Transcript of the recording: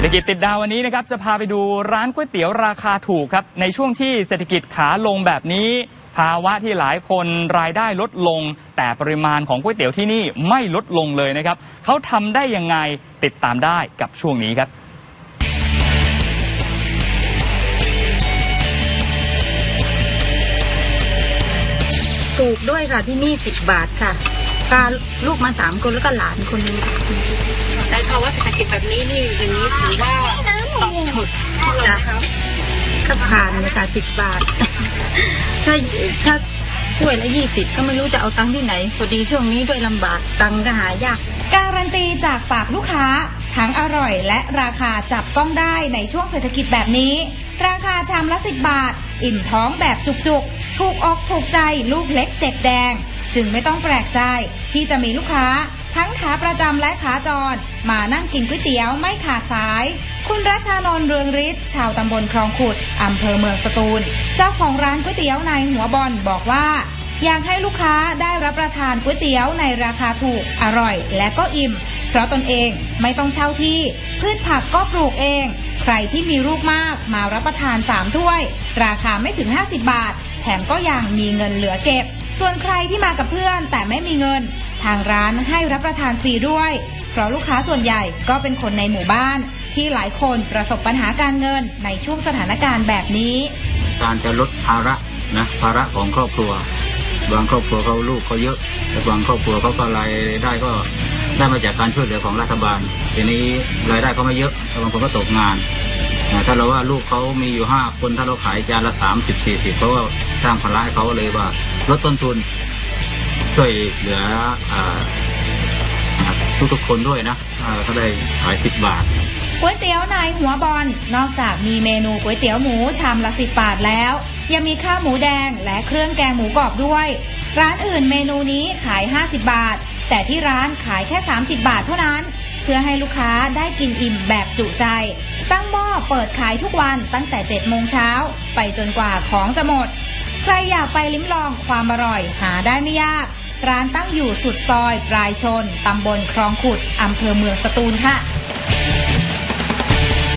ศรษฐกิจติดดาววันนี้นะครับจะพาไปดูร้านก๋วยเตี๋ยวราคาถูกครับ ในช่วงที่เศรษฐกิจขาลงแบบนี้ ภาวะที่หลายคนรายได้ลดลง แต่ปริมาณของก๋วยเตี๋ยวที่นี่ไม่ลดลงเลยนะครับเขาทำได้ยังไงติดตามได้กับช่วงนี้ครับถูกด้วยค่ะที่นี่สิบบาทค่ะ พาลูกมาสามคนแล้วก็หลานคนหนึงค่ะในภาวะเศรษฐกิจแบบนี้นี่อย่างนี้ถือว่าตอบโจทย์พวกเรานะครับก็ผ่านเลยค่ะสิบบาท ถ้าถ้าถ้วยละยี่สิบก็ไม่รู้จะเอาตังค์ที่ไหนพอดีช่วงนี้ด้วยลำบากตังค์ก็หายาก การันตีจากปากลูกค้า ทั้งอร่อยและราคาจับต้องได้ในช่วงเศรษฐกิจแบบนี้ ราคาชามละ 10 บาท อิ่มท้องแบบจุกๆ ถูกอกถูกใจลูกเล็กเด็กแดง จึงไม่ต้องแปลกใจที่จะมีลูกค้า ทั้งขาประจำและขาจร มานั่งกินก๋วยเตี๋ยวไม่ขาดสาย คุณรัชานนท์เรืองฤทธิ์ชาวตำบลคลองขุดอำเภอเมืองสตูล เจ้าของร้านก๋วยเตี๋ยวในหัวบอลบอกว่าอยากให้ลูกค้าได้รับประทานก๋วยเตี๋ยวในราคาถูกอร่อยและก็อิ่ม เพราะตนเองไม่ต้องเช่าที่ พืชผักก็ปลูกเอง ใครที่มีลูกมากมารับประทาน 3 ถ้วย ราคาไม่ถึง 50 บาท แถมก็ยังมีเงินเหลือเก็บ ส่วนใครที่มากับเพื่อนแต่ไม่มีเงิน ทางร้านให้รับประทานฟรีด้วย เพราะลูกค้าส่วนใหญ่ก็เป็นคนในหมู่บ้าน ที่หลายคนประสบปัญหาการเงินในช่วงสถานการณ์แบบนี้ การจะลดภาระนะภาระของครอบครัว บางครอบครัวเขาลูกเขาเยอะแต่บางครอบครัวเขาก็รายได้ก็ได้มาจากการช่วยเหลือของรัฐบาลทีนี้รายได้ก็ไม่เยอะบางคนก็ตกงาน ถ้าเราว่าลูกเขามีอยู่ห้าคนถ้าเราขายจานละสามสิบสี่สิบเขาก็สร้างภาระให้เขาเลยว่าลดต้นทุนช่วยเหลืออ่าทุกคนด้วยนะอ่าก็ได้ขายสิบบาทก๋วยเตี๋ยวนายหัวบอลนอกจากมีเมนูก๋วยเตี๋ยวหมูชามละสิบบาทแล้ว ยังมีข้าวหมูแดงและเครื่องแกงหมูกรอบด้วย ร้านอื่นเมนูนี้ขาย 50 บาท แต่ที่ร้านขายแค่ 30 บาทเท่านั้น เพื่อให้ลูกค้าได้กินอิ่มแบบจุใจ ตั้งหม้อเปิดขายทุกวันตั้งแต่ 7 โมงเช้า ไปจนกว่าของจะหมด ใครอยากไปลิ้มลองความอร่อยหาได้ไม่ยาก ร้านตั้งอยู่สุดซอยปลายชน ตำบลคลองขุด อำเภอเมืองสตูลค่ะ